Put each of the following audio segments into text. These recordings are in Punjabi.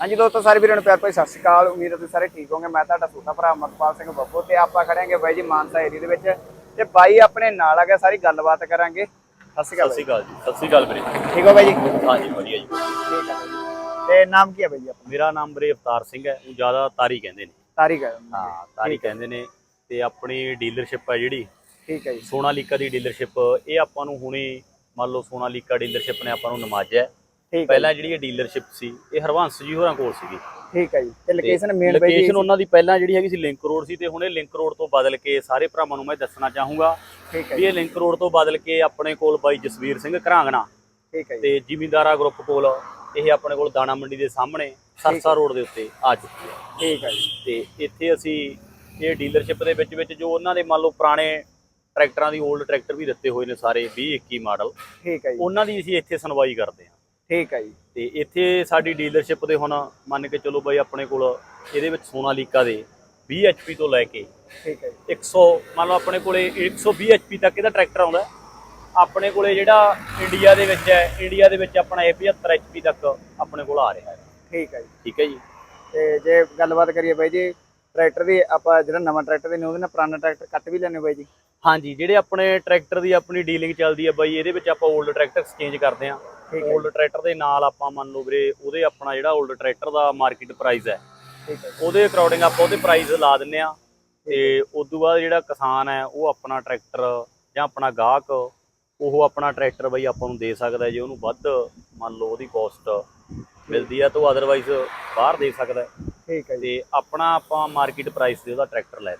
ਹਾਂਜੀ ਦੋਸਤੋ ਸਾਰੇ ਵੀਰਾਂ ਨੂੰ ਪਿਆਰ ਭਰੀ ਸਤਿ ਸ਼੍ਰੀ ਅਕਾਲ। ਉਮੀਦ ਹੈ ਤੁਸੀਂ ਸਾਰੇ ਠੀਕ ਹੋਵੋਗੇ। ਮੈਂ ਤੁਹਾਡਾ ਛੋਟਾ ਭਰਾ ਅਮਰਪਾਲ ਸਿੰਘ ਬੱਬੂ ਤੇ ਆਪਾਂ ਖੜਾਂਗੇ ਬਾਈ ਜੀ ਮਾਨਸਾ ਏਰੀਆ ਦੇ ਵਿੱਚ। ਤੇ ਬਾਈ ਆਪਣੇ ਨਾਲ ਆ ਗਿਆ ਸਾਰੀ ਗੱਲਬਾਤ ਕਰਾਂਗੇ। ਸਤਿ ਸ਼੍ਰੀ ਅਕਾਲ ਸਤਿ ਸ਼੍ਰੀ ਅਕਾਲ ਜੀ। ਸਤਿ ਸ਼੍ਰੀ ਅਕਾਲ ਵੀਰੇ। ਠੀਕ ਹੋ ਬਾਈ ਜੀ? ਹਾਂਜੀ ਵਧੀਆ ਜੀ। ਠੀਕ ਜੀ। ਤੇ ਨਾਮ ਕੀ ਹੈ ਬਾਈ ਜੀ ਆਪਣਾ? ਮੇਰਾ ਨਾਮ ਵੀਰੇ ਅਵਤਾਰ ਸਿੰਘ ਹੈ। ਉਹ ਜ਼ਿਆਦਾ ਤਾਰੀ ਕਹਿੰਦੇ ਨੇ। ਤਾਰੀਖ ਹੈ ਹਾਂ ਤਾਰੀ ਕਹਿੰਦੇ ਨੇ। ਤੇ ਆਪਣੀ ਡੀਲਰਸ਼ਿਪ ਹੈ ਜਿਹੜੀ। ਠੀਕ ਹੈ ਜੀ। ਸੋਨਾਲੀਕਾ ਦੀ ਡੀਲਰਸ਼ਿਪ। ਇਹ ਆਪਾਂ ਨੂੰ ਹੁਣੇ ਮੰਨ ਲਓ ਸੋਨਾਲੀਕਾ ਡੀਲਰਸ਼ਿਪ ਨੇ ਆਪਾਂ ਨੂੰ ਨਵਾਜਿਆ ਹੈ। ਠੀਕ ਹੈ ਪਹਿਲਾਂ ਜਿਹੜੀ ਇਹ ਡੀਲਰਸ਼ਿਪ ਸੀ ਇਹ ਹਰਵੰਸ ਜੀ ਹੋਰਾਂ ਕੋਲ ਸੀਗੀ। ਠੀਕ ਹੈ ਜੀ। ਤੇ ਲੋਕੇਸ਼ਨ ਮੇਨ ਬਾਈ ਲੋਕੇਸ਼ਨ ਉਹਨਾਂ ਦੀ ਪਹਿਲਾਂ ਜਿਹੜੀ ਹੈਗੀ ਸੀ ਲਿੰਕ ਰੋਡ ਸੀ ਤੇ ਹੁਣ ਇਹ ਲਿੰਕ ਰੋਡ ਤੋਂ ਬਦਲ ਕੇ ਸਾਰੇ ਭਰਾਵਾਂ ਨੂੰ ਮੈਂ ਦੱਸਣਾ ਚਾਹੂੰਗਾ ਠੀਕ ਹੈ ਵੀ ਇਹ ਲਿੰਕ ਰੋਡ ਤੋਂ ਬਦਲ ਕੇ ਆਪਣੇ ਕੋਲ ਬਾਈ ਜਸਵੀਰ ਸਿੰਘ ਘਰਾਂਗਣਾ ਠੀਕ ਹੈ ਜੀ। ਤੇ ਜ਼ਿਮੀਂਦਾਰਾ ਗਰੁੱਪ ਕੋਲ ਇਹ ਆਪਣੇ ਕੋਲ ਦਾਣਾ ਮੰਡੀ ਦੇ ਸਾਹਮਣੇ ਸਰਸਾ ਰੋਡ ਦੇ ਉੱਤੇ ਆ ਚੁੱਕੀ ਹੈ। ਠੀਕ ਹੈ ਜੀ। ਤੇ ਇੱਥੇ ਅਸੀਂ ਇਹ ਡੀਲਰਸ਼ਿਪ ਦੇ ਵਿੱਚ ਵਿੱਚ ਜੋ ਉਹਨਾਂ ਦੇ ਮੰਨ ਲਓ ਪੁਰਾਣੇ ਟਰੈਕਟਰਾਂ ਦੀ 올ਡ ਟਰੈਕਟਰ ਵੀ ਦਿੱਤੇ ਹੋਏ ਨੇ ਸਾਰੇ 20 21 ਮਾਡਲ ਠੀਕ ਹੈ ਜੀ। ਉਹਨਾਂ ਦੀ ਅਸੀਂ ਇੱਥੇ ਸੁਣਵਾਈ ਕਰਦੇ ਹਾਂ। ਠੀਕ ਹੈ ਜੀ। ਤੇ ਇੱਥੇ ਸਾਡੀ ਡੀਲਰਸ਼ਿਪ ਦੇ ਹੁਣ ਮੰਨ ਕੇ ਚਲੋ ਬਾਈ ਆਪਣੇ ਕੋਲ ਇਹਦੇ ਵਿੱਚ ਸੋਨਾਲੀਕਾ ਦੇ 20 HP ਤੋਂ ਲੈ ਕੇ ਠੀਕ ਹੈ ਜੀ। 100 ਮੰਨ ਲਓ ਆਪਣੇ ਕੋਲੇ 120 HP ਤੱਕ ਇਹਦਾ ਟਰੈਕਟਰ ਆਉਂਦਾ। ਆਪਣੇ ਕੋਲੇ ਜਿਹੜਾ ਇੰਡੀਆ ਦੇ ਵਿੱਚ ਹੈ ਇੰਡੀਆ ਦੇ ਵਿੱਚ ਆਪਣਾ ਇਹ 75 HP ਤੱਕ ਆਪਣੇ ਕੋਲ ਆ ਰਿਹਾ ਹੈ। ਠੀਕ ਹੈ ਜੀ। ਠੀਕ ਹੈ ਜੀ। ਤੇ ਜੇ ਗੱਲਬਾਤ ਕਰੀਏ ਬਾਈ ਜੀ ਟਰੈਕਟਰ ਦੀ ਆਪਾਂ ਜਿਹੜਾ ਨਵਾਂ ਟਰੈਕਟਰ ਦੇ ਨੇ ਉਹਦੇ ਨਾਲ ਪੁਰਾਣਾ ਟਰੈਕਟਰ ਕੱਟ ਵੀ ਲੈਣੇ ਬਾਈ ਜੀ? ਹਾਂਜੀ ਜਿਹੜੇ ਆਪਣੇ ਟਰੈਕਟਰ ਦੀ ਆਪਣੀ ਡੀਲਿੰਗ ਚੱਲਦੀ ਹੈ ਬਾਈ ਇਹਦੇ ਵਿੱਚ ਆਪਾਂ 올ਡ ਟਰੈਕਟਰ ਐਕਸਚੇਂਜ ਕਰਦੇ ਹੈ। 올ਡ ਟਰੈਕਟਰ ਦੇ ਨਾਲ ਆਪਾਂ ਮੰਨ ਲਓ ਵੀਰੇ ਉਹਦੇ ਆਪਣਾ ਜਿਹੜਾ 올ਡ ਟਰੈਕਟਰ ਦਾ ਮਾਰਕੀਟ ਪ੍ਰਾਈਸ ਹੈ। ਠੀਕ ਹੈ। ਉਹਦੇ ਅਕੋਰਡਿੰਗ ਆਪਾਂ ਉਹਦੇ ਪ੍ਰਾਈਸ ਲਾ ਦਿੰਨੇ ਆ। ਤੇ ਉਸ ਤੋਂ ਬਾਅਦ ਜਿਹੜਾ ਕਿਸਾਨ ਹੈ ਉਹ ਆਪਣਾ ਟਰੈਕਟਰ ਜਾਂ ਆਪਣਾ ਗਾਹਕ ਉਹ ਆਪਣਾ ਟਰੈਕਟਰ ਬਈ ਆਪਾਂ ਨੂੰ ਦੇ ਸਕਦਾ। ਜੇ ਉਹਨੂੰ ਵੱਧ ਮੰਨ ਲਓ ਉਹਦੀ ਕੋਸਟ ਮਿਲਦੀ ਹੈ ਤਾਂ ਉਹ ਅਦਰਵਾਈਜ਼ ਬਾਹਰ ਦੇ ਸਕਦਾ। ਠੀਕ ਹੈ ਤੇ ਆਪਣਾ ਆਪਾਂ ਮਾਰਕੀਟ ਪ੍ਰਾਈਸ ਤੇ ਉਹਦਾ ਟਰੈਕਟਰ ਲੈ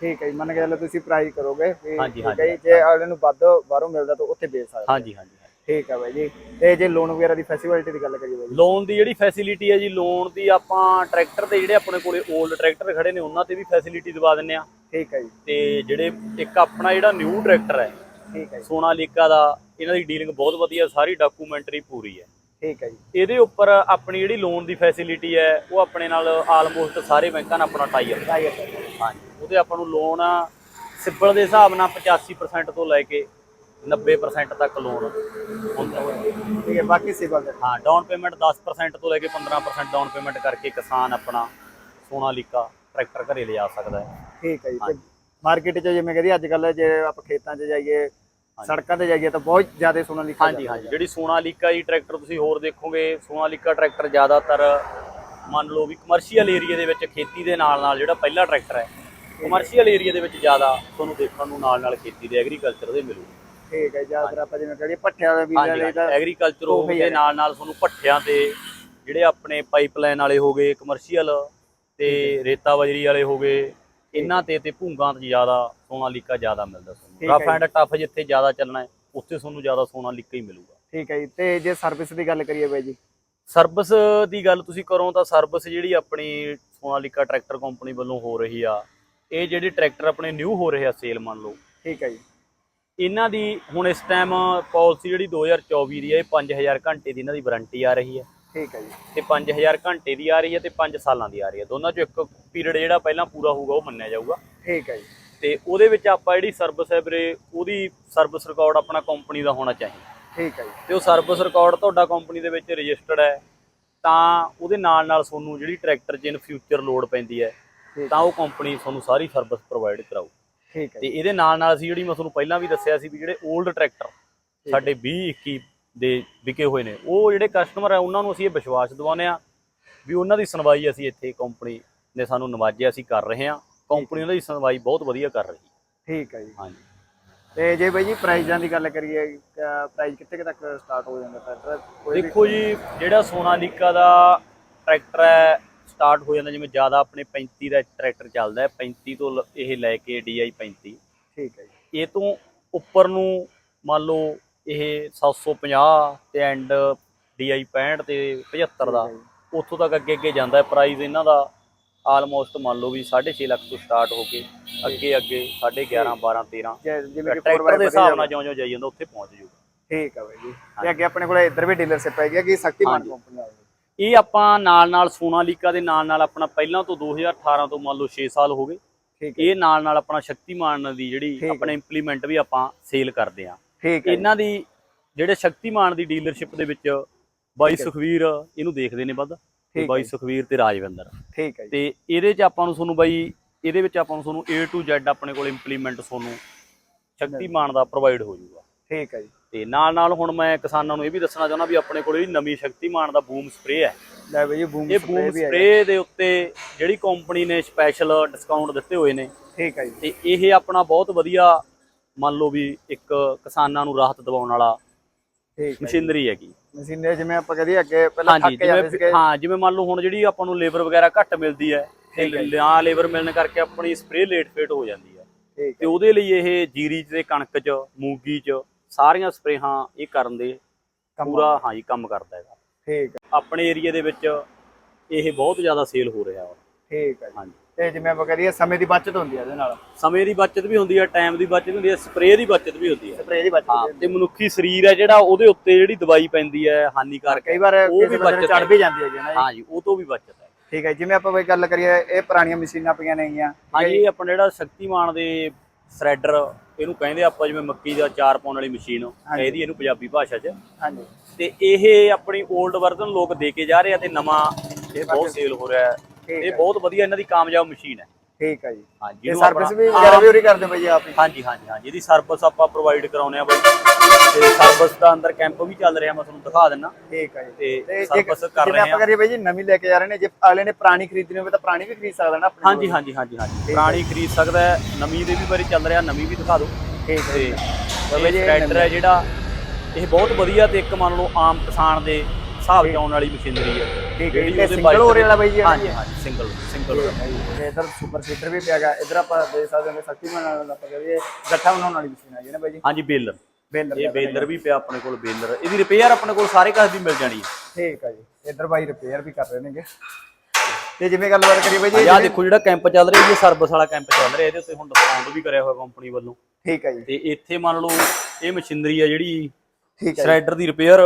ਠੀਕ ਹੈ ਜੀ। ਮੰਨ ਕੇ ਚੱਲੋ ਤੁਸੀਂ ਪ੍ਰਾਈਸ ਕਰੋਗੇ ਹਾਂਜੀ, ਹਾਂਜੀ, ਜੇ। ਅਗਲੇ ਨੂੰ ਵੱਧ ਬਾਹਰੋਂ ਮਿਲਦਾ ਤਾਂ ਉੱਥੇ ਵੇਚ ਸਕਦੇ ਹਾਂਜੀ ਹਾਂਜੀ ਠੀਕ ਹੈ ਬਾਈ ਜੀ। ਤੇ ਜੇ ਲੋਨ ਵਗੈਰਾ ਦੀ ਫੈਸਿਲਿਟੀ ਦੀ ਗੱਲ ਕਰੀਏ ਬਾਈ ਲੋਨ ਦੀ ਜਿਹੜੀ ਫੈਸਿਲਿਟੀ ਹੈ ਜੀ ਲੋਨ ਦੀ ਆਪਾਂ ਟਰੈਕਟਰ ਤੇ ਜਿਹੜੇ ਆਪਣੇ ਕੋਲੇ 올ਡ ਟਰੈਕਟਰ ਖੜੇ ਨੇ ਉਹਨਾਂ ਤੇ ਵੀ ਫੈਸਿਲਿਟੀ ਦਵਾ ਦਿੰਨੇ ਆ। ਠੀਕ ਹੈ ਜੀ। ਤੇ ਜਿਹੜੇ ਇੱਕ ਆਪਣਾ ਜਿਹੜਾ ਨਿਊ ਟਰੈਕਟਰ ਹੈ ਠੀਕ ਹੈ ਜੀ। ਸੋਨਾਲੀਕਾ ਦਾ ਇਹਨਾਂ ਦੀ ਡੀਲਿੰਗ ਬਹੁਤ ਵਧੀਆ ਸਾਰੀ ਡਾਕੂਮੈਂਟਰੀ ਪੂਰੀ ਹੈ। ਠੀਕ ਹੈ ਜੀ। ਇਹਦੇ ਉੱਪਰ ਆਪਣੀ ਜਿਹੜੀ ਲੋਨ ਦੀ ਫੈਸਿਲਿਟੀ ਹੈ ਉਹ ਆਪਣੇ ਨਾਲ ਆਲਮੋਸਟ ਸਾਰੇ ਬੈਂਕਾਂ ਨਾਲ ਆਪਣਾ ਟਾਈ ਅਪ ਹਾਂਜੀ ਉਹਦੇ ਆਪਾਂ ਨੂੰ ਲੋਨ ਸਿੱਬਲ ਦੇ ਹਿਸਾਬ ਨਾਲ 85% ਤੋਂ ਲੈ ਕੇ 90% ਤੱਕ ਲੋਨ ਹੁੰਦਾ ਹੈ ਠੀਕ ਹੈ ਬਾਕੀ ਸੇਵਾ ਦੇ। ਹਾਂ ਡਾਊਨ ਪੇਮੈਂਟ 10% ਤੋਂ ਲੈ ਕੇ 15% ਡਾਊਨ ਪੇਮੈਂਟ ਕਰਕੇ ਕਿਸਾਨ ਆਪਣਾ ਸੋਨਾਲੀਕਾ ਟਰੈਕਟਰ ਘਰੇ ਲਿਜਾ ਸਕਦਾ ਹੈ। ਠੀਕ ਹੈ ਜੀ ਤੇ। ਮਾਰਕੀਟ 'ਚ ਜਿਵੇਂ ਕਹਿੰਦੀ ਅੱਜ ਕੱਲ ਜੇ ਆਪਾਂ ਖੇਤਾਂ 'ਚ ਜਾਈਏ ਸੜਕਾਂ ਤੇ ਜਾਈਏ ਤਾਂ ਬਹੁਤ ਜ਼ਿਆਦਾ ਸੋਨਾ ਲਿਖਿਆ ਹਾਂਜੀ ਹਾਂਜੀ ਜਿਹੜੀ ਸੋਨਾਲੀਕਾ ਦੀ ਟਰੈਕਟਰ ਤੁਸੀਂ ਹੋਰ ਦੇਖੋਗੇ ਸੋਨਾਲੀਕਾ ਟਰੈਕਟਰ ਜ਼ਿਆਦਾਤਰ ਮੰਨ ਲਓ ਵੀ ਕਮਰਸ਼ੀਅਲ ਏਰੀਆ ਦੇ ਵਿੱਚ ਖੇਤੀ ਦੇ ਨਾਲ ਨਾਲ ਜਿਹੜਾ ਪਹਿਲਾ ਟਰੈਕਟਰ ਹੈ ਕਮਰਸ਼ੀਅਲ ਏਰੀਆ ਦੇ ਵਿੱਚ ਜ਼ਿਆਦਾ ਤੁਹਾਨੂੰ ਦੇਖਣ ਨੂੰ ਨਾਲ ਨਾਲ ਖੇਤੀ ਦੇ ਐਗਰੀਕਲਚਰ ਦੇ ਮਿਲੂ ਠੀਕ ਹੈ ਜ਼ਿਆਦਾਤਰ ਆਪਾਂ ਜਿਵੇਂ ਕਰੀਏ ਪੱਠਿਆਂ ਦੇ ਵੀਰਾਂ ਲਈ ਤਾਂ ਐਗਰੀਕਲਚਰ ਦੇ। ਨਾਲ ਨਾਲ ਤੁਹਾਨੂੰ ਭੱਠਿਆਂ ਤੇ ਜਿਹੜੇ ਆਪਣੇ ਪਾਈਪਲਾਈਨ ਵਾਲੇ ਹੋਗੇ ਕਮਰਸ਼ੀਅਲ ਤੇ ਰੇਤਾ ਬਜਰੀ ਵਾਲੇ ਹੋਗੇ ਇਹਨਾਂ ਤੇ ਤੇ ਭੂੰਗਾਂ ਤੇ ਜ਼ਿਆਦਾ ਸੋਨਾਲੀਕਾ ਜ਼ਿਆਦਾ ਮਿਲਦਾ ਤੁਹਾਨੂੰ। ਰਫ ਐਂਡ ਟਫ ਜਿੱਥੇ ਜ਼ਿਆਦਾ ਚੱਲਣਾ ਹੈ ਉੱਥੇ ਤੁਹਾਨੂੰ ਜ਼ਿਆਦਾ ਸੋਨਾਲੀਕਾ ਹੀ ਮਿਲੂਗਾ। ਠੀਕ ਹੈ ਜੀ ਤੇ ਜੇ ਸਰਵਿਸ ਦੀ ਗੱਲ ਕਰੀਏ ਬਾਈ ਜੀ? ਸਰਵਿਸ ਦੀ ਗੱਲ ਤੁਸੀਂ ਕਰੋ ਤਾਂ ਸਰਵਿਸ ਜਿਹੜੀ ਆਪਣੀ ਸੋਨਾਲੀਕਾ ਟਰੈਕਟਰ ਕੰਪਨੀ ਵੱਲੋਂ ਹੋ ਰਹੀ ਆ ਇਹ ਜਿਹੜੇ ਟਰੈਕਟਰ ਆਪਣੇ ਨਿਊ ਹੋ ਰਹੇ ਆ ਸੇਲ ਮੰਨ ਲਓ। ਠੀਕ ਹੈ ਜੀ। ਇਹਨਾਂ ਦੀ ਹੁਣ ਇਸ ਟਾਈਮ ਪਾਲਿਸੀ ਜਿਹੜੀ 2024 ਦੀ ਹੈ ਇਹ 5000 ਘੰਟੇ ਦੀ ਇਹਨਾਂ ਦੀ ਵਾਰੰਟੀ ਆ ਰਹੀ ਹੈ। ਠੀਕ ਹੈ ਜੀ। ਤੇ 5000 ਘੰਟੇ ਦੀ ਆ ਰਹੀ ਹੈ ਤੇ 5 ਸਾਲਾਂ ਦੀ ਆ ਰਹੀ ਹੈ। ਦੋਨਾਂ ਚੋਂ ਇੱਕ ਪੀਰੀਅਡ ਜਿਹੜਾ ਪਹਿਲਾਂ ਪੂਰਾ ਹੋਊਗਾ ਉਹ ਮੰਨਿਆ ਜਾਊਗਾ। ਠੀਕ ਹੈ ਜੀ। ਤੇ ਉਹਦੇ ਵਿੱਚ ਆਪਾਂ ਜਿਹੜੀ ਸਰਵਿਸ ਹੈ ਵੀਰੇ ਉਹਦੀ ਸਰਵਿਸ ਰਿਕਾਰਡ ਆਪਣਾ ਕੰਪਨੀ ਦਾ ਹੋਣਾ ਚਾਹੀਦਾ। ਠੀਕ ਹੈ ਜੀ। ਤੇ ਉਹ ਸਰਵਿਸ ਰਿਕਾਰਡ ਤੁਹਾਡਾ ਕੰਪਨੀ ਦੇ ਵਿੱਚ ਰਜਿਸਟਰਡ ਹੈ ਤਾਂ ਉਹਦੇ ਨਾਲ ਨਾਲ ਤੁਹਾਨੂੰ ਜਿਹੜੀ ਟਰੈਕਟਰ 'ਚ ਇਨ ਫਿਊਚਰ ਲੋਡ ਪੈਂਦੀ ਹੈ ਤਾਂ ਉਹ ਕੰਪਨੀ ਤੁਹਾਨੂੰ ਸਾਰੀ ਸਰਵਿਸ ਪ੍ਰੋਵਾਈਡ ਕਰਾਊ। ਠੀਕ ਹੈ ਤੇ ਇਹਦੇ ਨਾਲ ਨਾਲ ਅਸੀਂ ਜਿਹੜੀ ਮੈਂ ਤੁਹਾਨੂੰ ਪਹਿਲਾਂ ਵੀ ਦੱਸਿਆ ਸੀ ਵੀ ਜਿਹੜੇ 올ਡ ਟਰੈਕਟਰ ਸਾਡੇ 20 21 ਦੇ ਵਿਕੇ ਹੋਏ ਨੇ ਉਹ ਜਿਹੜੇ ਕਸਟਮਰ ਆ ਉਹਨਾਂ ਨੂੰ ਅਸੀਂ ਇਹ ਵਿਸ਼ਵਾਸ ਦਿਵਾਉਂਦੇ ਆ ਵੀ ਉਹਨਾਂ ਦੀ ਸੁਣਵਾਈ ਅਸੀਂ ਇੱਥੇ ਕੰਪਨੀ ਨੇ ਸਾਨੂੰ ਨਵਾਜਿਆ ਅਸੀਂ ਕਰ ਰਹੇ ਹਾਂ। ਕੰਪਨੀ ਉਹਨਾਂ ਦੀ ਸੁਣਵਾਈ ਬਹੁਤ ਵਧੀਆ ਕਰ ਰਹੀ। ਠੀਕ ਹੈ ਜੀ। ਹਾਂਜੀ। ਤੇ ਜੇ ਬਾਈ ਜੀ ਪ੍ਰਾਈਜ਼ਾਂ ਦੀ ਗੱਲ ਕਰੀਏ ਪ੍ਰਾਈਸ ਕਿੱਥੇ ਤੱਕ ਸਟਾਰਟ ਹੋ ਜਾਂਦਾ ਟਰੈਕਟਰ ਦੇਖੋ ਜੀ ਜਿਹੜਾ ਸੋਨਾਲੀਕਾ ਦਾ ਟਰੈਕਟਰ ਹੈ ਸਟਾਰਟ ਹੋ ਜਾਂਦਾ ਜਿਵੇਂ ਜ਼ਿਆਦਾ ਆਪਣੇ 35 ਦਾ ਟਰੈਕਟਰ ਚੱਲਦਾ ਹੈ 35 ਤੋਂ ਲ- ਇਹ ਲੈ ਕੇ DI 35 ਠੀਕ ਹੈ ਜੀ। ਇਹ ਤੋਂ ਉੱਪਰ ਨੂੰ ਮੰਨ ਲਓ ਇਹ 750 ਤੇ ਐਂਡ DI 65 ਤੇ 75 ਦਾ ਠੀਕ ਹੈ ਜੀ। ਉੱਥੋਂ ਤੱਕ ਅੱਗੇ ਅੱਗੇ ਜਾਂਦਾ ਹੈ। ਪ੍ਰਾਈਸ ਇਹਨਾਂ ਦਾ ਆਲਮੋਸਟ ਮੰਨ ਲਓ ਵੀ 6.5 ਲੱਖ ਤੋਂ ਸਟਾਰਟ ਹੋ ਕੇ ਅੱਗੇ ਅੱਗੇ 11.5 12 13 ਜੇ- ਜਿਵੇਂ ਕਿ ਟਰੈਕਟਰ ਦੇ ਹਿਸਾਬ ਨਾਲ ਜਿਉਂ-ਜਿਉਂ ਜਾਈ ਜਾਂਦਾ ਉੱਥੇ ਪਹੁੰਚ ਜਾਊਗਾ ਠੀਕ ਹੈ ਬਾਈ ਜੀ। ਤੇ ਅੱਗੇ ਆਪਣੇ ਕੋਲ ਇੱਧਰ ਵੀ ਡੀਲਰਸ਼ਿਪ ਹੈਗੀ ਹੈ ਕਿ ਸ਼ਕਤੀਮਾਨ ਹਾਂਜੀ। ਕੰਪਨੀ ਆ? ਇਹ ਆਪਾਂ ਨਾਲ ਨਾਲ ਸੋਨਾਲੀਕਾ ਦੇ ਨਾਲ ਨਾਲ ਆਪਣਾ ਪਹਿਲਾਂ ਤੋਂ 2018 ਤੋਂ ਮੰਨ ਲਓ 6 ਸਾਲ ਹੋ ਗਏ। ਠੀਕ ਇਹ ਨਾਲ ਨਾਲ ਆਪਣਾ ਸ਼ਕਤੀਮਾਨ ਦੀ ਜਿਹੜੀ। ਆਪਣਾ ਇੰਪਲੀਮੈਂਟ ਵੀ ਆਪਾਂ ਸੇਲ ਕਰਦੇ ਆ। ਇਹਨਾਂ ਦੀ ਜਿਹੜੇ ਸ਼ਕਤੀਮਾਨ ਦੀ ਡੀਲਰਸ਼ਿਪ ਦੇ ਵਿੱਚ ਬਾਈ। ਸੁਖਵੀਰ ਇਹਨੂੰ ਦੇਖਦੇ ਨੇ ਵੱਧ ਤੇ ਬਾਈ ਸੁਖਵੀਰ ਤੇ ਰਾਜਵਿੰਦਰ। ਠੀਕ ਹੈ ਤੇ ਇਹਦੇ ਚ ਆਪਾਂ ਨੂੰ ਤੁਹਾਨੂੰ ਬਾਈ ਇਹਦੇ ਵਿੱਚ ਆਪਾਂ ਨੂੰ ਤੁਹਾਨੂੰ A to Z ਆਪਣੇ ਕੋਲ ਇੰਪਲੀਮੈਂਟ ਤੁਹਾਨੂੰ ਸ਼ਕਤੀਮਾਨ ਦਾ ਪ੍ਰੋਵਾਈਡ ਹੋ ਜਾਊਗਾ। ਠੀਕ ਹੈ ਜੀ। ਤੇ ਨਾਲ ਨਾਲ ਹੁਣ ਮੈਂ ਕਿਸਾਨਾਂ ਨੂੰ ਇਹ ਵੀ ਦੱਸਣਾ ਚਾਹੁੰਦਾ ਵੀ ਆਪਣੇ ਕੋਲ ਜਿਹੜੀ ਨਵੀਂ ਸ਼ਕਤੀਮਾਨ ਦਾ ਬੂਮ ਸਪਰੇ ਹੈ। ਲੈ ਬਈ ਬੂਮ ਇਹ ਬੂਮ ਸਪਰੇ ਦੇ ਉੱਤੇ ਜਿਹੜੀ ਕੰਪਨੀ ਨੇ ਸਪੈਸ਼ਲ ਡਿਸਕਾਊਂਟ ਦਿੱਤੇ ਹੋਏ ਨੇ। ਠੀਕ ਹੈ ਜੀ। ਤੇ ਇਹ ਆਪਣਾ ਬਹੁਤ ਵਧੀਆ ਮੰਨ ਲਓ ਵੀ ਇੱਕ ਕਿਸਾਨਾਂ ਨੂੰ ਰਾਹਤ ਦਿਵਾਉਣ ਵਾਲਾ। ਮਸ਼ੀਨਰੀ ਹੈਗੀ। ਮਸ਼ੀਨਰੀ ਜਿਵੇਂ ਆਪਾਂ ਕਹਦੀਏ ਅੱਗੇ ਪਹਿਲਾਂ ਥੱਕ ਜਾਂਦੇ ਸੀਗੇ। ਹਾਂ ਜਿਵੇਂ ਮੰਨ ਲਓ ਹੁਣ ਜਿਹੜੀ ਆਪਾਂ ਨੂੰ ਲੇਬਰ ਵਗੈਰਾ ਘੱਟ ਮਿਲਦੀ ਹੈ ਤੇ। ਲਿਆ ਲੇਬਰ ਮਿਲਣ ਕਰਕੇ ਆਪਣੀ ਸਪਰੇ ਲੇਟ ਫੇਟ ਹੋ ਜਾਂਦੀ ਹੈ। ਤੇ ਉਹਦੇ ਲਈ ਇਹ ਜੀਰੀ 'ਚ ਤੇ ਕਣਕ 'ਚ ਮੂੰਗੀ 'ਚ ਸਾਰੀਆਂ ਸਪਰੇਹਾਂ ਇਹ ਕਰਨ ਦੇ ਪੂਰਾ ਹਾਂਜੀ ਕੰਮ ਕਰਦਾ ਹੈਗਾ ਠੀਕ ਹੈ। ਆਪਣੇ ਏਰੀਆ ਦੇ ਵਿੱਚ ਇਹ ਬਹੁਤ ਜ਼ਿਆਦਾ ਸੇਲ ਹੋ ਰਿਹਾ ਵਾ। ਠੀਕ ਹੈ ਜੀ। ਹਾਂਜੀ। ਤੇ ਜਿਵੇਂ ਆਪਾਂ ਕਹਦੀਏ ਸਮੇਂ ਦੀ ਬਚਤ ਹੁੰਦੀ ਹੈ ਇਹਦੇ ਨਾਲ। ਸਮੇਂ ਦੀ ਬਚਤ ਵੀ ਹੁੰਦੀ ਹੈ ਟਾਈਮ ਦੀ ਬਚਤ ਵੀ ਹੁੰਦੀ ਹੈ ਸਪਰੇਅ ਦੀ ਬਚਤ ਵੀ ਹੁੰਦੀ ਹੈ ਸਪਰੇ ਦੀ ਬਚਤ ਹਾਂ ਤੇ ਮਨੁੱਖੀ ਸਰੀਰ ਹੈ ਜਿਹੜਾ ਉਹਦੇ ਉੱਤੇ ਜਿਹੜੀ ਦਵਾਈ ਪੈਂਦੀ ਹੈ ਹੈ। ਹਾਨੀਕਾਰਕ ਕਈ ਵਾਰ ਉਹ ਵੀ ਬਚਤ ਚੜ ਹੈ। ਵੀ ਜਾਂਦੀ ਹੈ ਜੀ ਨਾ ਜੀ। ਉਹ ਤੋਂ ਵੀ ਬਚਤ ਹੈ। ਠੀਕ ਹੈ ਜੀ, ਜਿਵੇਂ ਆਪਾਂ ਬਈ ਗੱਲ ਕਰੀਏ ਇਹ ਪੁਰਾਣੀਆਂ ਮਸ਼ੀਨਾਂ ਪਈਆਂ ਨੇਗੀਆਂ। ਹੈ ਜੀ? ਆਪਣਾ ਜਿਹੜਾ ਸ਼ਕਤੀਮਾਨ ਦੇ ਥ੍ਰੈਡਰ ਇਹਨੂੰ ਕਹਿੰਦੇ ਆਪਾਂ ਜਿਵੇਂ ਮੱਕੀ ਦਾ ਚਾਰ ਪਾਉਣ ਵਾਲੀ ਮਸ਼ੀਨ। ਇਹਦੀ ਇਹਨੂੰ ਪੰਜਾਬੀ ਭਾਸ਼ਾ 'ਚ। ਹਾਂਜੀ। ਤੇ ਇਹ ਆਪਣੀ 올ਡ ਵਰਜ਼ਨ ਲੋਕ ਦੇ ਕੇ ਜਾ ਰਹੇ ਆ ਤੇ ਨਵਾਂ ਇਹ ਬਹੁਤ ਸੇਲ ਹੋ। ਰਿਹਾ ਹੈ। ਇਹ। ਬਹੁਤ ਵਧੀਆ ਇਹਨਾਂ ਦੀ ਕਾਮਯਾਬ ਮਸ਼ੀਨ ਹੈ। ਠੀਕ ਹੈ ਜੀ। ਹਾਂਜੀ ਇਹ ਸਰਵਿਸ ਆਪਣਾ- ਵੀ ਵਗੈਰਾ ਵੀ ਉਰੀ ਕਰਦੇ ਬਈ ਆਪ ਹੀ। ਹਾਂਜੀ ਹਾਂਜੀ ਹਾਂਜੀ ਇਹਦੀ ਸਰਵਿਸ ਆਪਾਂ ਪ੍ਰੋਵਾਈਡ ਕਰਾਉਨੇ ਆ ਬਾਈ। ਤੇ ਸਰਵਿਸ ਦਾ ਅੰਦਰ ਕੈਂਪ ਵੀ ਚੱਲ ਰਿਹਾ ਮੈਂ ਤੁਹਾਨੂੰ ਦਿਖਾ ਦਿੰਨਾ। ਠੀਕ ਹੈ ਜੀ। ਤੇ ਸਰਵਿਸ ਕਰ ਜਿਵੇਂ ਰਹੇ ਆਪਾਂ ਆ। ਕਰੀਏ ਬਈ ਜੀ ਨਵੀਂ ਲੈ ਕੇ ਜਾ ਰਹੇ ਨੇ ਜੇ ਅਗਲੇ ਨੇ ਪੁਰਾਣੀ ਖਰੀਦਣੀ ਹੋਵੇ ਤਾਂ ਪੁਰਾਣੀ ਵੀ ਖਰੀਦ ਸਕਦਾ ਨਾ ਆਪਣੇ ਹਾਂਜੀ ਕੋਲ। ਹਾਂਜੀ ਹਾਂਜੀ ਹਾਂਜੀ। ਹੈ। ਪੁਰਾਣੀ ਖਰੀਦ ਸਕਦਾ ਹੈ ਨਵੀਂ ਦੇ ਵੀ ਵਾਰੀ ਚੱਲ ਰਿਹਾ ਨਵੀਂ ਵੀ ਦਿਖਾ ਦਿਓ। ਠੀਕ ਹੈ ਤੇ ਜੀ ਇਹ ਜੀ, ਟਰੈਕਟਰ ਹੈ ਜਿਹੜਾ ਇਹ ਬਹੁਤ ਵਧੀਆ ਤੇ ਇੱਕ ਮੰਨ ਲਓ ਆਮ ਕਿਸਾਨ ਦੇ ਹਿਸਾਬ ਚ ਆਉਣ ਵਾਲੀ ਮਸ਼ੀਨਰੀ ਹੈ। ਠੀਕ ਹੈ ਸਿੰਗਲ ਹੋ ਰਿਹਾ ਬਾਈ ਜੀ? ਹਾਂਜੀ ਹਾਂਜੀ ਸਿੰਗਲ ਸਿੰਗਲ ਤੇ ਇਧਰ ਸੁਪਰ ਸੀਟਰ ਵੀ ਪਿਆ ਗਾ ਇਧਰ ਆਪਾਂ ਦੇਖ ਸਕਦੇ ਹਾਂ ਸ਼ਕਤੀਮਾਨ ਨਾਲ ਆਪਾਂ ਕਰੀਏ ਗੱਠਾ ਬਣਾਉਣ ਵਾਲੀ ਮਸ਼ੀਨ ਆ ਜੀ ਨਾ ਬਾਈ ਜੀ? ਹਾਂਜੀ ਬੇਲਰ। ਬੇਲਰ ਇਹ ਬੇਲਰ ਵੀ ਪਿਆ ਆਪਣੇ ਕੋਲ ਬੇਲਰ। ਇਹਦੀ ਰਿਪੇਅਰ ਆਪਣੇ ਕੋਲ ਸਾਰੇ ਕਾਸ ਦੀ ਮਿਲ ਜਾਣੀ ਹੈ। ਠੀਕ ਹੈ ਜੀ। ਇਧਰ ਬਾਈ ਰਿਪੇਅਰ ਵੀ ਕਰ ਰਹੇ ਨੇਗੇ। ਤੇ ਜਿਵੇਂ ਗੱਲਬਾਤ ਕਰੀਏ ਬਾਈ ਜੀ ਆਹ ਦੇਖੋ ਜਿਹੜਾ ਕੈਂਪ ਚੱਲ ਰਿਹਾ ਇਹ ਸਰਵਿਸ ਵਾਲਾ ਕੈਂਪ ਚੱਲ ਰਿਹਾ ਇਹਦੇ ਉੱਤੇ ਹੁਣ ਡਿਸਕਾਊਂਟ ਵੀ ਕਰਿਆ ਹੋਇਆ ਕੰਪਨੀ ਵੱਲੋਂ। ਠੀਕ ਹੈ ਜੀ। ਤੇ ਇੱਥੇ ਮੰਨ ਲਓ ਇਹ ਮਸ਼ੀਨਰੀ ਆ ਜਿਹੜੀ ਠੀਕ ਹੈ ਸ਼੍ਰੈਡਰ ਦੀ ਰਿਪੇਅਰ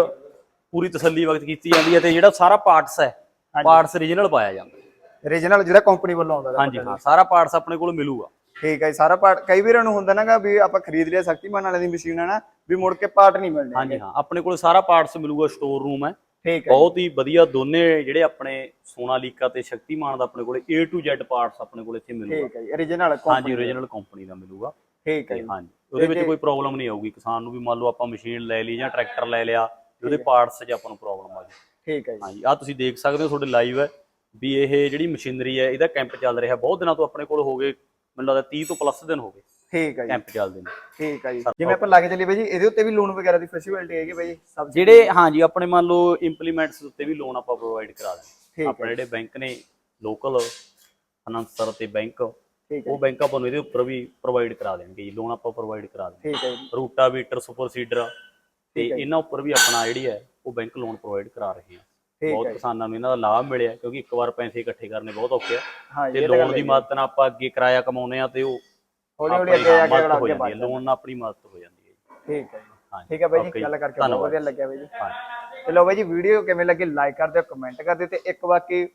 ਪੂਰੀ ਤਸੱਲੀ ਵਕਤ ਕੀਤੀ ਜਾਂਦੀ ਹੈ ਤੇ ਜਿਹੜਾ ਸਾਰਾ ਪਾਰਟਸ ਹੈ ਪਾਰਟਸ ਰੀਜਨਲ ਪਾਇਆ ਜਾਂਦਾ। ਰੀਜਨਲ ਜਿਹੜਾ ਕੰਪਨੀ ਵੱਲੋਂ ਆਉਂਦਾ। ਹਾਂਜੀ ਹਾਂ ਸਾਰਾ ਪਾਰਟਸ ਆਪਣੇ ਕੋਲ ਮਿਲੂਗਾ। ਠੀਕ ਹੈ ਸਾਰਾ ਪਾਰਟ ਕਈ ਵੀਰਾਂ ਨੂੰ ਹੁੰਦਾ ਨਾਗਾ ਵੀ ਆਪਾਂ ਖਰੀਦ ਲਿਆ ਸ਼ਕਤੀਮਾਨ ਵਾਲੇ ਦੀ ਮਸ਼ੀਨ ਹੈ ਨਾ ਵੀ ਮੁੜ ਕੇ ਪਾਰਟ ਨਹੀਂ ਮਿਲਣੇ ਹਾਂਜੀ ਹਾਂ ਆਪਣੇ ਕੋਲ ਸਾਰਾ ਪਾਰਟਸ ਮਿਲੂਗਾ ਸਟੋਰ ਰੂਮ ਹੈ। ਠੀਕ ਹੈ ਬਹੁਤ ਹੀ ਵਧੀਆ ਦੋਨੇ ਜਿਹੜੇ ਆਪਣੇ ਸੋਨਾਲੀਕਾ ਤੇ ਸ਼ਕਤੀਮਾਨ ਦਾ ਆਪਣੇ ਕੋਲ A to Z ਪਾਰਟਸ ਆਪਣੇ ਕੋਲ ਇੱਥੇ ਮਿਲੂਗਾ। ਠੀਕ ਹੈ ਜੀ ਹਾਂਜੀ ਕੰਪਨੀ ਓਰੀਜਨਲ ਕੰਪਨੀ ਦਾ ਮਿਲੂਗਾ। ਠੀਕ ਹੈ ਜੀ। ਹਾਂਜੀ ਉਹਦੇ ਵਿੱਚ ਕੋਈ ਪ੍ਰੋਬਲਮ ਨਹੀਂ ਆਊਗੀ। ਕਿਸਾਨ ਨੂੰ ਵੀ ਮੰਨ ਲਓ ਆਪਾਂ ਮਸ਼ੀਨ ਲੈ ਲਈ ਜਾਂ ਟਰੈਕਟਰ ਲੈ ਲਿਆ ਉਹਦੇ ਪਾਰਟਸ 'ਚ ਆਪਾਂ ਨੂੰ ਪ੍ਰੋਬਲਮ ਆ ਗਈ ਠੀਕ ਹੈ ਜੀ। ਹਾਂਜੀ ਆ ਤੁਸੀਂ ਦੇਖ ਸਕਦੇ ਹੋ ਤੁਹਾਡੇ ਲਾਈਵ ਹੈ ਵੀ ਇਹ ਜਿਹੜੀ ਮਸ਼ੀਨਰੀ ਹੈ ਇਹਦਾ ਕੈਂਪ ਚੱਲ ਰਿਹਾ। ਬਹੁਤ ਦਿਨਾਂ ਤੋਂ ਆਪਣੇ ਕੋਲ ਹੋ ਗਏ ਮੈਨੂੰ ਲੱਗਦਾ 30 ਤੋਂ ਪਲੱਸ ਦਿਨ ਹੋ ਗਏ ਠੀਕ ਹੈ ਜੀ। ਕੈਂਪ ਚੱਲਦੇ ਨੇ। ਠੀਕ ਹੈ ਜੀ। ਜਿਵੇਂ ਆਪਾਂ ਲੱਗ ਚੱਲੀਏ ਬਾਈ ਜੀ ਇਹਦੇ ਉੱਤੇ ਵੀ ਲੋਨ ਵਗੈਰਾ ਦੀ ਫੈਸਿਲਿਟੀ ਹੈਗੀ ਬਾਈ ਸਭ ਜਿਹੜੇ ਹਾਂਜੀ ਆਪਣੇ ਮੰਨ ਲਓ ਇੰਪਲੀਮੈਂਟਸ ਉੱਤੇ ਵੀ ਲੋਨ ਆਪਾਂ ਪ੍ਰੋਵਾਈਡ ਕਰਾ ਦਿੰਦੇ। ਆਪਣੇ ਜਿਹੜੇ ਬੈਂਕ ਨੇ ਲੋਕਲ ਫਾਈਨਾਂਸਰ ਤੇ ਬੈਂਕ ਉਹ ਬੈਂਕ ਆਪਾਂ ਨੂੰ ਇਹਦੇ ਉੱਪਰ ਵੀ ਪ੍ਰੋਵਾਈਡ ਕਰਾ ਦੇਣਗੇ ਜੀ ਲੋਨ ਆਪਾਂ ਪ੍ਰੋਵਾਈਡ ਕਰਾ ਦੇਣਗੇ ਠੀਕ ਹੈ ਜੀ। ਰੂਟਾਵੀਟਰ ਸੁਪਰ ਸੀਡਰ ਤੇ। ਇਹਨਾਂ ਉੱਪਰ ਵੀ ਆਪਣਾ ਜਿਹੜੀ ਹੈ ਉਹ ਬੈਂਕ ਲੋਨ ਪ੍ਰੋਵਾਈਡ ਕਰਾ ਰਹੇ ਆ ਬਹੁਤ ਹੈ ਜੀ। ਕਿਸਾਨਾਂ ਨੂੰ ਇਹਨਾਂ ਦਾ ਲਾਭ ਮਿਲਿਆ ਕਿਉਂਕਿ ਇੱਕ ਵਾਰ ਪੈਸੇ ਇਕੱਠੇ ਕਰਨੇ ਬਹੁਤ ਔਖੇ ਆ ਤੇ ਲੋਨ ਦੀ। ਮਦਦ ਨਾਲ ਆਪਾਂ ਅੱਗੇ ਕਿਰਾਇਆ ਕਮਾਉਨੇ ਆ ਤੇ ਉਹ ਹੌਲੀ ਹੌਲੀ ਅੱਗੇ ਜਾ ਕੇ ਅੱਗੇ। ਲੋਨ ਨਾਲ ਆਪਣੀ ਮਦਦ ਹੋ ਜਾਂਦੀ ਹੈ। ਠੀਕ ਹੈ ਜੀ ਠੀਕ ਹੈ ਬਾਈ ਜੀ ਗੱਲ ਕਰਕੇ ਬਹੁਤ। ਵਧੀਆ ਲੱਗਿਆ ਬਾਈ ਜੀ ਤੇ ਲੋ ਬਾਈ ਜੀ ਵੀਡੀਓ ਕਿਵੇਂ ਲੱਗੀ ਲਾਈਕ ਕਰ ਦਿਓ ਕਮੈਂਟ ਕਰ ਦਿਓ ਤੇ ਇੱਕ ਬਾਕੀ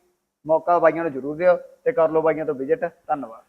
ਮੌਕਾ ਬਾਈਆਂ ਨੂੰ ਜ਼ਰੂਰ ਦਿਓ ਤੇ ਕਰ ਲਓ ਬਾਈਆਂ ਤੋਂ ਵਿਜ਼ਿਟ ਧੰਨਵਾਦ